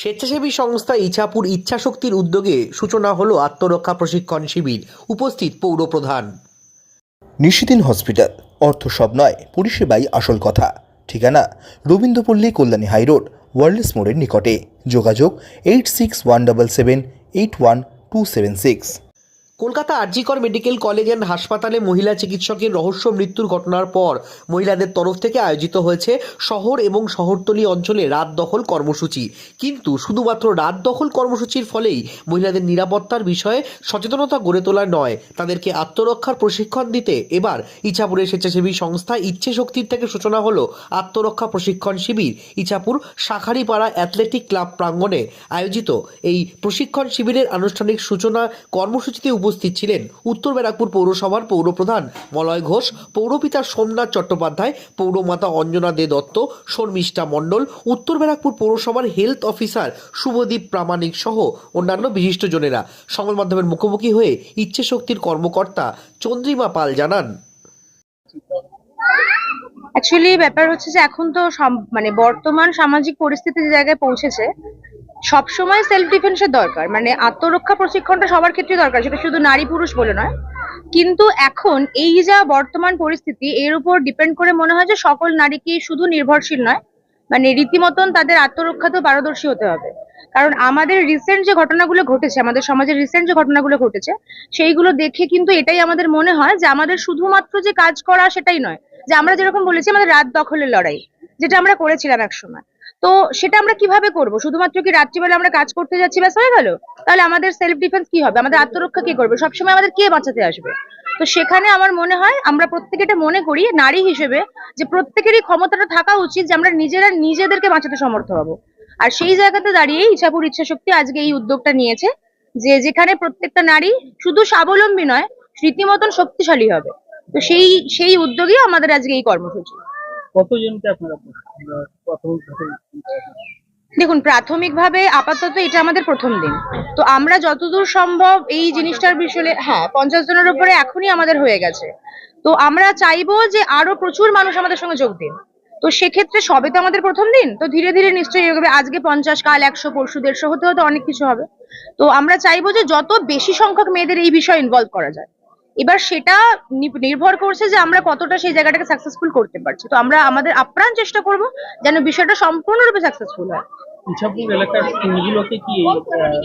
স্বেচ্ছাসেবী সংস্থা ইছাপুর ইচ্ছাশক্তির উদ্যোগে সূচনা হলো আত্মরক্ষা প্রশিক্ষণ শিবির। উপস্থিত পৌর প্রধান। নিশিদিন হসপিটাল। অর্থ সব নয়, পরিষেবাই আসল কথা। ঠিকানা রবীন্দ্রপল্লী কল্যাণী হাইরোড ওয়ার্ল্ডস মোড়ের নিকটে। যোগাযোগ eight six one double seven eight one two seven six. Kolkata RG Kar medical college and হাসপাতালে মহিলা চিকিৎসকের রহস্য মৃত্যুর ঘটনার পর মহিলাদের তরফ থেকে আয়োজিত হয়েছে শহর এবং শহরতলি অঞ্চলে রাত দখল কর্মসূচি। কিন্তু শুধুমাত্র রাত দখল কর্মসূচির ফলেই মহিলাদের নিরাপত্তার বিষয়ে সচেতনতা গড়ে তোলা নয়, তাদেরকে আত্মরক্ষার প্রশিক্ষণ দিতে এবার ইছাপুরের স্বেচ্ছাসেবী সংস্থা ইচ্ছে শক্তির থেকে সূচনা হলো আত্মরক্ষা প্রশিক্ষণ শিবির। ইছাপুর শাখারিপাড়া অ্যাথলেটিক ক্লাব প্রাঙ্গণে আয়োজিত এই প্রশিক্ষণ শিবিরের আনুষ্ঠানিক সূচনা কর্মসূচিতে উপস্থিত ছিলেন উত্তর ব্যারাকপুর পৌরসভার পৌরপ্রধান মলয় ঘোষ, পৌরপিতা সোমনাথ চট্টোপাধ্যায়, পৌরমাতা অঞ্জনা দে দত্ত, শর্মিষ্ঠা মণ্ডল, উত্তর ব্যারাকপুর পৌরসভার হেলথ অফিসার শুভদীপ প্রামাণিক সহ অন্যান্য বিশিষ্টজনেরা। সংবাদ মাধ্যমের মুখোমুখি হয়ে ইচ্ছে শক্তির কর্মকর্তা চন্দ্রিমা পাল জানান। অ্যাকচুয়ালি ব্যাপার হচ্ছে যে এখন তো মানে বর্তমান সামাজিক পরিস্থিতি যে জায়গায় পৌঁছেছে সবসময় সেলফ ডিফেন্সের দরকার। মানে আত্মরক্ষা প্রশিক্ষণটা সবার ক্ষেত্রে দরকার, সেটা শুধু নারী পুরুষ বলে নয়। কিন্তু এখন এই যা বর্তমান পরিস্থিতি, এর উপর ডিপেন্ড করে মনে হয় যে সকল নারীকে শুধু নির্ভরশীল নয় মানে রীতিমতন তাদের আত্মরক্ষাতেও পারদর্শী হতে হবে। কারণ আমাদের রিসেন্ট যে ঘটনাগুলো ঘটেছে, আমাদের সমাজের রিসেন্ট যে ঘটনাগুলো ঘটেছে, সেইগুলো দেখে কিন্তু এটাই আমাদের মনে হয় যে আমাদের শুধুমাত্র যে কাজ করা সেটাই নয়। যে আমরা যেরকম বলেছি, আমাদের রাত দখলের লড়াই। যেটা আমরা করেছিলাম এক সময় তো সেটা আমরা কীভাবে করব? শুধুমাত্র কি রাত্রিবেলা আমরা কাজ করতে যাচ্ছি ব্যাস হয়ে গেল? তাহলে আমাদের সেলফ ডিফেন্স কি হবে? আমাদের আত্মরক্ষা কে করবে? সবসময় আমাদের কে বাঁচাতে আসবে? তো সেখানে আমার মনে হয় আমরা প্রত্যেকে এটা মনে করি, নারী হিসেবে, যে প্রত্যেকেরই ক্ষমতাটা থাকা উচিত যে আমরা নিজেরা নিজেদেরকে বাঁচাতে সমর্থ হব। আর সেই জায়গাতে দাঁড়িয়ে ইচ্ছাপুর ইচ্ছা শক্তি আজকে এই উদ্যোগটা নিয়েছে যে যেখানে প্রত্যেকটা নারী শুধু স্বাবলম্বী নয়, রীতিমতন শক্তিশালী হবে। তো সেই সেই উদ্যোগই আমাদের আজকে এই কর্মসূচি। দেখুন, প্রাথমিকভাবে আপাতত এটা আমাদের প্রথম দিন। তো আমরা যতদূর সম্ভব এই জিনিসটার বিষয়ে হ্যাঁ পঞ্চাশ জনের উপরে এখনই আমাদের হয়ে গেছে। তো আমরা চাইব যে আরও প্রচুর মানুষ আমাদের সঙ্গে যোগ দিন। তো সেক্ষেত্রে সবে তো আমাদের প্রথম দিন, তো ধীরে ধীরে নিশ্চয়ই হবে। আজকে পঞ্চাশ, কাল একশো, পরশু দেড়শো, হতে হতে অনেক কিছু হবে। তো আমরা চাইব যে যত বেশি সংখ্যক মেয়েদের এই বিষয়ে ইনভলভ করা যায়। এবার সেটা নির্ভর করছে যে আমরা কতটা সেই জায়গাটাকে সাকসেসফুল করতে পারছি। তো আমরা আমাদের আপ্রাণ চেষ্টা করব যেন বিষয়টা সম্পূর্ণরূপে সাকসেসফুল হয়। ইচ্ছাপুর এলাকার স্কুলগুলোকে কি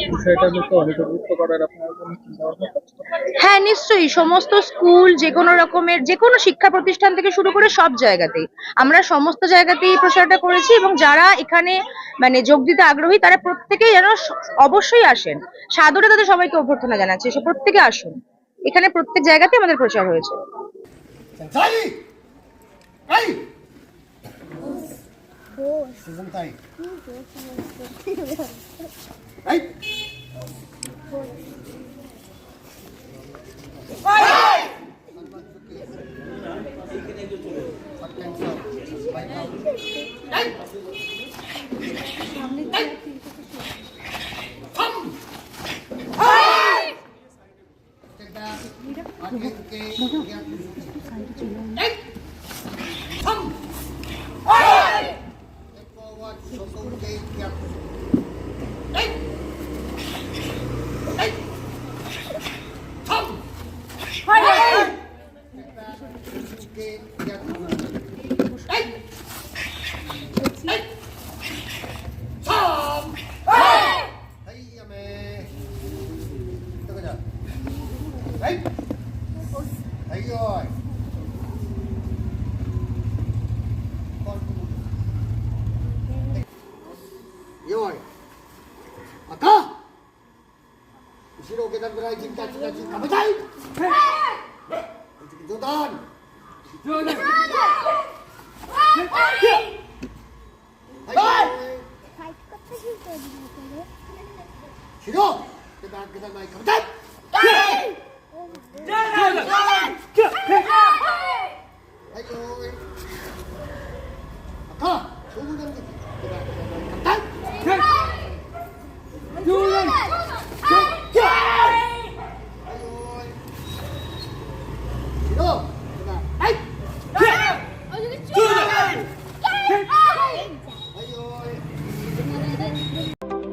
এই বিষয়টার মধ্যে অন্তর্ভুক্ত করার আপনারা কোনো চিন্তা ভাবনা করছেন? হ্যাঁ নিশ্চয়ই। সমস্ত স্কুল যে কোনো রকমের যে কোনো শিক্ষা প্রতিষ্ঠান থেকে শুরু করে সব জায়গাতেই। আমরা সমস্ত জায়গাতেই প্রচারটা করেছি এবং যারা এখানে মানে যোগ দিতে আগ্রহী তারা প্রত্যেকেই যেন অবশ্যই আসেন। সাদরে তাদের সবাইকে অভ্যর্থনা জানাচ্ছি। সে প্রত্যেকে আসুন। এখানে প্রত্যেক জায়গাতে আমাদের প্রচার হয়েছে। Sanki kita berajin kaji kaji kamu cai Jordan Jordan Hai Shiro kita kita naik kamu cai Jordan Jordan Hai Kak, tunggu jangan